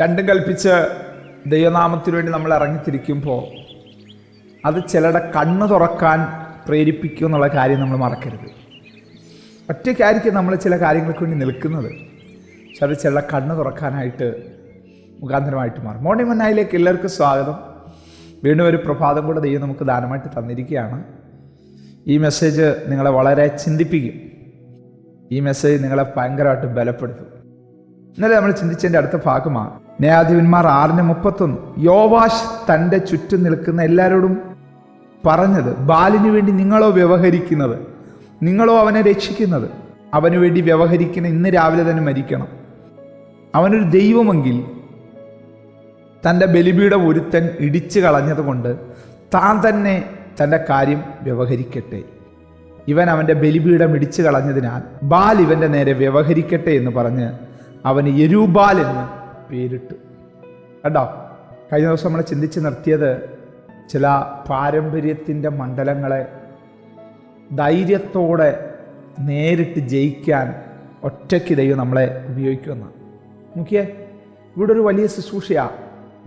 രണ്ടും കൽപ്പിച്ച് ദൈവനാമത്തിനു വേണ്ടി നമ്മൾ ഇറങ്ങിത്തിരിക്കുമ്പോൾ അത് ചിലരുടെ കണ്ണ് തുറക്കാൻ പ്രേരിപ്പിക്കും എന്നുള്ള കാര്യം നമ്മൾ മറക്കരുത്. ഒറ്റയ്ക്കായിരിക്കും നമ്മൾ ചില കാര്യങ്ങൾക്ക് വേണ്ടി നിൽക്കുന്നത്. പക്ഷെ അത് ചില കണ്ണ് തുറക്കാനായിട്ട് മുഖാന്തരമായിട്ട് മാറും. മോർണിംഗ് മന്നായിലേക്ക് എല്ലാവർക്കും സ്വാഗതം. വീണ്ടും ഒരു പ്രഭാതം കൂടെ ദൈവം നമുക്ക് ദാനമായിട്ട് തന്നിരിക്കുകയാണ്. ഈ മെസ്സേജ് നിങ്ങളെ വളരെ ചിന്തിപ്പിക്കും. ഈ മെസ്സേജ് നിങ്ങളെ ഭയങ്കരമായിട്ട് ബലപ്പെടുത്തും. ഇന്നലെ നമ്മൾ ചിന്തിച്ചതിന്റെ അടുത്ത ഭാഗമാണ്. ന്യായാധിപന്മാർ ആറിന് മുപ്പത്തൊന്ന്. യോവാഷ് തന്റെ ചുറ്റും നിൽക്കുന്ന എല്ലാവരോടും പറഞ്ഞത് ബാലിനു വേണ്ടി നിങ്ങളോ വ്യവഹരിക്കുന്നത് നിങ്ങളോ അവനെ രക്ഷിക്കുന്നത് അവന് വേണ്ടി വ്യവഹരിക്കുന്ന ഇന്ന് രാവിലെ തന്നെ മരിക്കണം. അവനൊരു ദൈവമെങ്കിൽ തന്റെ ബലിപീഠം ഒരുത്തൻ ഇടിച്ചു കളഞ്ഞതുകൊണ്ട് താൻ തന്നെ തന്റെ കാര്യം വ്യവഹരിക്കട്ടെ. ഇവൻ അവന്റെ ബലിപീഠം ഇടിച്ചു കളഞ്ഞതിനാൽ ബാൽ ഇവന്റെ നേരെ വ്യവഹരിക്കട്ടെ എന്ന് പറഞ്ഞ് അവന് യരൂബാൽ എന്ന് പേരിട്ടു. കണ്ടോ? കഴിഞ്ഞ ദിവസം നമ്മൾ ചിന്തിച്ച് നിർത്തിയത് ചില പാരമ്പര്യത്തിന്റെ മണ്ഡലങ്ങളെ ധൈര്യത്തോടെ നേരിട്ട് ജയിക്കാൻ ഒറ്റയ്ക്ക് ദൈവം നമ്മളെ ഉപയോഗിക്കുമെന്ന്. നോക്കിയേ ഇവിടെ ഒരു വലിയ ശുശ്രൂഷയാണ്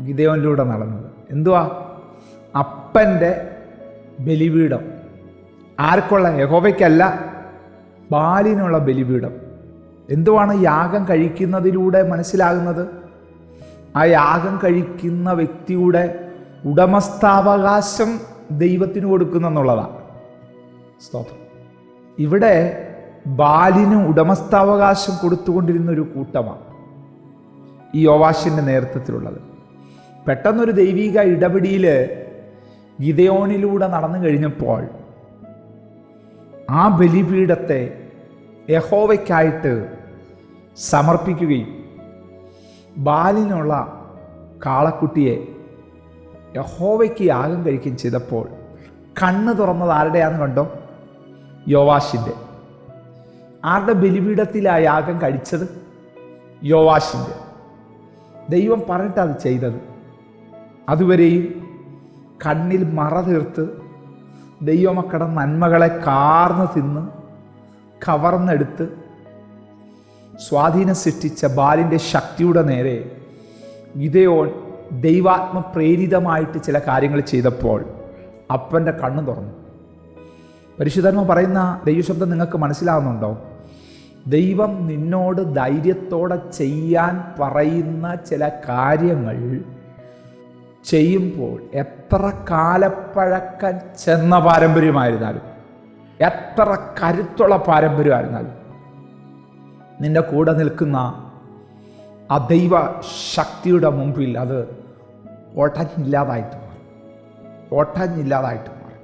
ഗിതയോനിലൂടെ നടന്നത്. എന്തുവാ? അപ്പന്റെ ബലിപീഠം. ആർക്കുള്ള? യഹോവയ്ക്കല്ല. ബാലിനുള്ള ബലിപീഠം. എന്തുവാണ് യാഗം കഴിക്കുന്നതിലൂടെ മനസ്സിലാകുന്നത്? ആ യാഗം കഴിക്കുന്ന വ്യക്തിയുടെ ഉടമസ്ഥാവകാശം ദൈവത്തിന് കൊടുക്കുന്ന എന്നുള്ളതാണ് സ്തോത്രം. ഇവിടെ ബാലിന് ഉടമസ്ഥാവകാശം കൊടുത്തുകൊണ്ടിരുന്ന ഒരു കൂട്ടമാണ് ഈ യോവാഷിന്റെ നേതൃത്വത്തിലുള്ളത്. പെട്ടെന്നൊരു ദൈവിക ഇടപെടിയിൽ ഗിതയോണിലൂടെ നടന്നു കഴിഞ്ഞപ്പോൾ ആ ബലിപീഠത്തെ യഹോവയ്ക്കായിട്ട് സമർപ്പിക്കുകയും ബാലിനുള്ള കാളക്കുട്ടിയെ യഹോവയ്ക്ക് യാഗം കഴിക്കുകയും ചെയ്തപ്പോൾ കണ്ണ് തുറന്നത് ആരുടെയാന്ന് കണ്ടോ? യോവാഷിന്റെ ആരുടെ ബലിപീഠത്തിൽ ആ യാഗം കഴിച്ചത്? യോവാഷിന്റെ ദൈവം പറഞ്ഞിട്ട് അത് ചെയ്തത്. അതുവരെയും കണ്ണിൽ മറ തീർത്ത് ദൈവമക്കട നന്മകളെ കാർന്ന് തിന്ന് കവർന്നെടുത്ത് സ്വാധീനം സൃഷ്ടിച്ച ബാലിന്റെ ശക്തിയുടെ നേരെ ഗിതയോൻ ദൈവാത്മ പ്രേരിതമായിട്ട് ചില കാര്യങ്ങൾ ചെയ്തപ്പോൾ അപ്പന്റെ കണ്ണ് തുറന്നു. പരിശുദ്ധന്മ പറയുന്ന ദൈവശബ്ദം നിങ്ങൾക്ക് മനസ്സിലാവുന്നുണ്ടോ? ദൈവം നിന്നോട് ധൈര്യത്തോടെ ചെയ്യാൻ പറയുന്ന ചില കാര്യങ്ങൾ ചെയ്യുമ്പോൾ എത്ര കാലപ്പഴക്കം ചെന്ന പാരമ്പര്യമായിരുന്നാലും എത്ര കരുത്തുള്ള പാരമ്പര്യമായിരുന്നാലും നിന്റെ കൂടെ നിൽക്കുന്ന ആ ദൈവ ശക്തിയുടെ മുമ്പിൽ അത് ഒട്ടഞ്ഞില്ലാതായിട്ട് മാറും. ഒട്ടഞ്ഞില്ലാതായിട്ട് മാറും.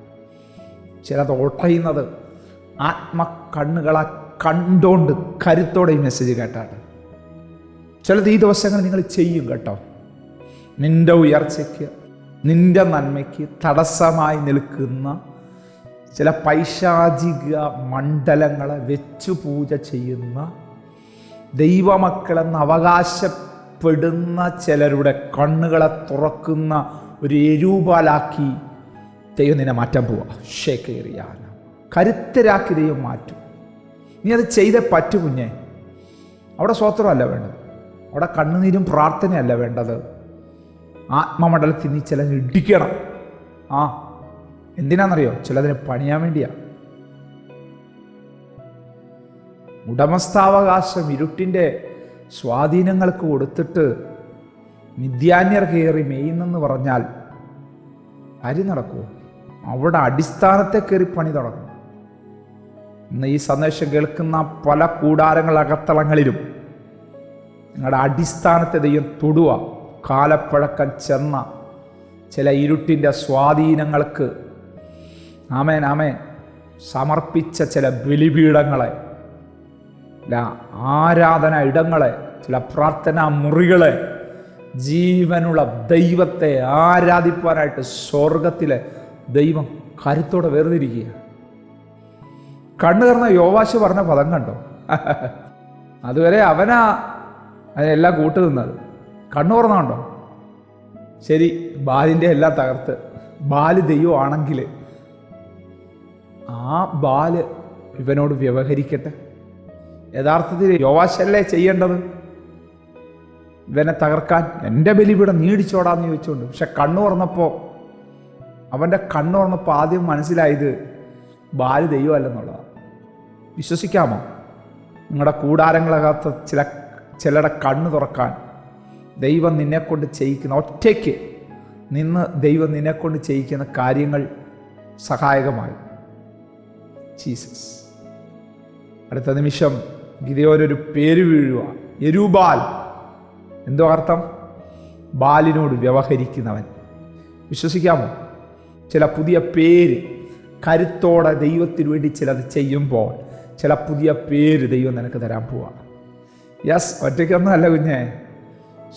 ചിലത് ഒട്ടയുന്നത് ആത്മക്കണ്ണുകളെ കണ്ടോണ്ട് കരുത്തോടെ ഈ മെസ്സേജ് കേട്ടാണ് ചിലത് ഈ ദിവസങ്ങൾ നിങ്ങൾ ചെയ്യും കേട്ടോ. നിന്റെ ഉയർച്ചയ്ക്ക് നിന്റെ നന്മയ്ക്ക് തടസ്സമായി നിൽക്കുന്ന ചില പൈശാചിക മണ്ഡലങ്ങളെ വെച്ചു പൂജ ചെയ്യുന്ന ദൈവമക്കളെന്ന് അവകാശപ്പെടുന്ന ചിലരുടെ കണ്ണുകളെ തുറക്കുന്ന ഒരു എരൂപാലാക്കി ദൈവം നിന്നെ മാറ്റാൻ പോവാ. ഷേക്കേറിയാന കരുത്തരാക്കി ദൈവം മാറ്റും. നീ അത് ചെയ്തേ പറ്റു കുഞ്ഞെ. അവിടെ സ്വത്രമല്ല വേണ്ടത്. അവിടെ കണ്ണുനീരും പ്രാർത്ഥനയല്ല വേണ്ടത്. ആത്മമണ്ഡലത്തിൽ നീ ചിലതിന് ഇടിക്കണം. ആ എന്തിനാണെന്നറിയോ ചിലതിനെ പണിയാൻ വേണ്ടിയാ. ഉടമസ്ഥാവകാശം ഇരുട്ടിന്റെ സ്വാധീനങ്ങൾക്ക് കൊടുത്തിട്ട് നിത്യാന്യർ കയറി മെയ്യുന്നെന്ന് പറഞ്ഞാൽ അരി നടക്കുമോ അവിടെ അടിസ്ഥാനത്തെ കയറി പണി തുടങ്ങും. ഇന്ന് ഈ സന്ദേശം കേൾക്കുന്ന പല കൂടാരങ്ങൾ അകത്തളങ്ങളിലും നിങ്ങളുടെ അടിസ്ഥാനത്തെ ദൈവം തൊടുക കാലപ്പഴക്കം ചെന്ന ചില ഇരുട്ടിന്റെ സ്വാധീനങ്ങൾക്ക് ആമേൻ ആമേൻ സമർപ്പിച്ച ചില ബലിപീഠങ്ങളെ ചില ആരാധന ഇടങ്ങളെ ചില പ്രാർത്ഥനാ മുറികളെ ജീവനുള്ള ദൈവത്തെ ആരാധിപ്പാനായിട്ട് സ്വർഗത്തിലെ ദൈവം കരുത്തോടെ വേർതിരിക്കുക കണ്ണു തുറന്ന യോവാശ് പറഞ്ഞ പദം കണ്ടോ? അതുവരെ അവനാ അതിനെല്ലാം കൂട്ടു നിന്നത്. കണ്ണു തുറന്നുണ്ടോ ശരി ബാലിന്റെ എല്ലാം തകർത്ത്. ബാൽ ദൈവമാണെങ്കിൽ ആ ബാൽ ഇവനോട് വ്യവഹരിക്കട്ടെ. യഥാർത്ഥത്തിൽ യോവാശല്ലേ ചെയ്യേണ്ടത്? ഇവനെ തകർക്കാൻ എന്റെ ബലിപീഠം നീടിച്ചോടാന്ന് ചോദിച്ചുകൊണ്ട് പക്ഷെ കണ്ണു തുറന്നപ്പോൾ അവന്റെ കണ്ണു തുറന്നപ്പോൾ ആദ്യം മനസ്സിലായത് ബാൽ ദൈവമല്ലെന്നുള്ളതാണ് വിശ്വസിക്കാമോ? നിങ്ങളുടെ കൂടാരങ്ങളകത്ത് ചില ചിലരുടെ കണ്ണ് തുറക്കാൻ ദൈവം നിന്നെക്കൊണ്ട് ചെയ്യിക്കുന്ന ഒറ്റയ്ക്ക് നിന്ന് ദൈവം നിന്നെക്കൊണ്ട് ചെയ്യിക്കുന്ന കാര്യങ്ങൾ സഹായകമായി. ജീസസ്. അടുത്ത നിമിഷം ഗിതയോനൊരു പേര് വീഴുക. എരുബാൽ. എന്തോ അർത്ഥം? ബാലിനോട് വ്യവഹരിക്കുന്നവൻ. വിശ്വസിക്കാമോ? ചില പുതിയ പേര് കരുത്തോടെ ദൈവത്തിന് വേണ്ടി ചിലത് ചെയ്യുമ്പോൾ ചില പുതിയ പേര് ദൈവം നിനക്ക് തരാൻ പോവാ. യെസ് ഒറ്റയ്ക്കൊന്നുമല്ല കുഞ്ഞെ.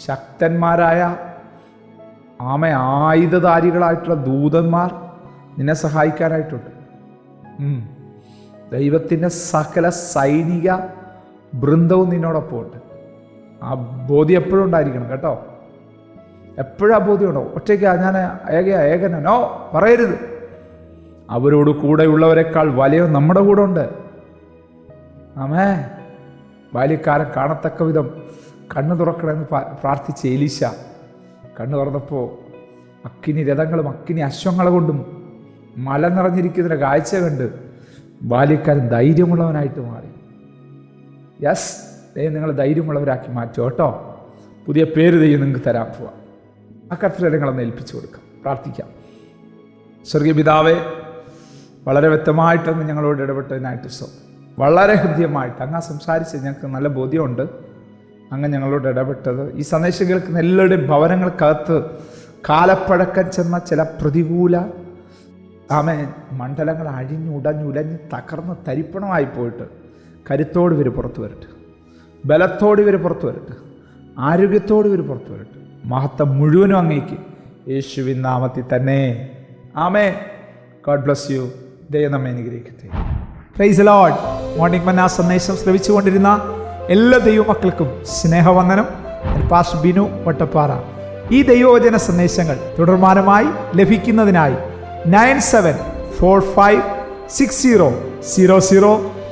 ശക്തന്മാരായ ആമ ആയുധധാരികളായിട്ടുള്ള ദൂതന്മാർ നിന്നെ സഹായിക്കാനായിട്ടുണ്ട്. ദൈവത്തിന്റെ സകല സൈനിക ബൃന്ദവും നിന്നോടൊപ്പം ഉണ്ട്. ആ ബോധ്യം എപ്പോഴും ഉണ്ടായിരിക്കണം കേട്ടോ. എപ്പോഴാ ആ ബോധ്യം ഉണ്ടോ ഒറ്റയ്ക്കാ ഞാൻ ഏക ഏകനോ? പറയരുത്. അവരോട് കൂടെയുള്ളവരെക്കാൾ വലിയ നമ്മുടെ കൂടെ ഉണ്ട്. ആമേ. ബാല്യക്കാരൻ കാണത്തക്ക വിധം കണ്ണു തുറക്കണമെന്ന് പ്രാ- പ്രാർത്ഥിച്ച എലീശ. കണ്ണു തുറന്നപ്പോൾ അക്കിനി രഥങ്ങളും അക്കിനി അശ്വങ്ങളെ കൊണ്ടും മല നിറഞ്ഞിരിക്കുന്നതിന്റെ കാഴ്ച കണ്ട് ബാല്യക്കാരൻ ധൈര്യമുള്ളവനായിട്ട് മാറി. യെസ് ദൈവം നിങ്ങളെ ധൈര്യമുള്ളവരാക്കി മാറ്റും കേട്ടോ. പുതിയ പേര് ദൈവം നിങ്ങൾക്ക് തരാൻ പോവാം. ആ കർത്തരെ നിങ്ങളൊന്ന് ഏൽപ്പിച്ചു കൊടുക്കാം. പ്രാർത്ഥിക്കാം. സ്വർഗീയ പിതാവേ വളരെ വ്യക്തമായിട്ടൊന്ന് ഞങ്ങളോട് ഇടപെട്ടതിനായിട്ട് സോ വളരെ ഹൃദ്യമായിട്ട് അങ്ങ് സംസാരിച്ച് ഞങ്ങൾക്ക് നല്ല ബോധ്യമുണ്ട്. അങ്ങ് ഞങ്ങളോട് ഇടപെട്ടത് ഈ സന്ദേശം കേൾക്കുന്ന എല്ലാവരുടെയും ഭവനങ്ങൾക്കകത്ത് കാലപ്പഴക്കം ചെന്ന ചില പ്രതികൂല ആമേ മണ്ഡലങ്ങൾ അഴിഞ്ഞു ഉടഞ്ഞു അഴിഞ്ഞുടഞ്ഞുലഞ്ഞ് തകർന്ന് തരിപ്പണമായി പോയിട്ട് കരുത്തോട് ഇവർ പുറത്തു വരട്ടെ. ബലത്തോട് ഇവർ പുറത്തു വരട്ടെ. ആരോഗ്യത്തോട് ഇവർ പുറത്തു വരട്ടെ. മഹത്വം മുഴുവനും അങ്ങേക്ക് യേശുവിൻ നാമത്തിൽ തന്നെ. ആമേ ഗോഡ് ബ്ലസ് യു ദൈവം നമ്മെ അനുഗ്രഹിക്കട്ടെ. പ്രൈസ് ലോഡ് മോർണിംഗ് മന്ന സന്ദേശം ശ്രമിച്ചുകൊണ്ടിരുന്ന എല്ലാ ദൈവമക്കൾക്കും സ്നേഹവന്ദനം. പാസ് ബിനു വട്ടപ്പാറ. ഈ ദൈവവചന സന്ദേശങ്ങൾ തുടർമാനമായി ലഭിക്കുന്നതിനായി nine seven four five six zero zero zero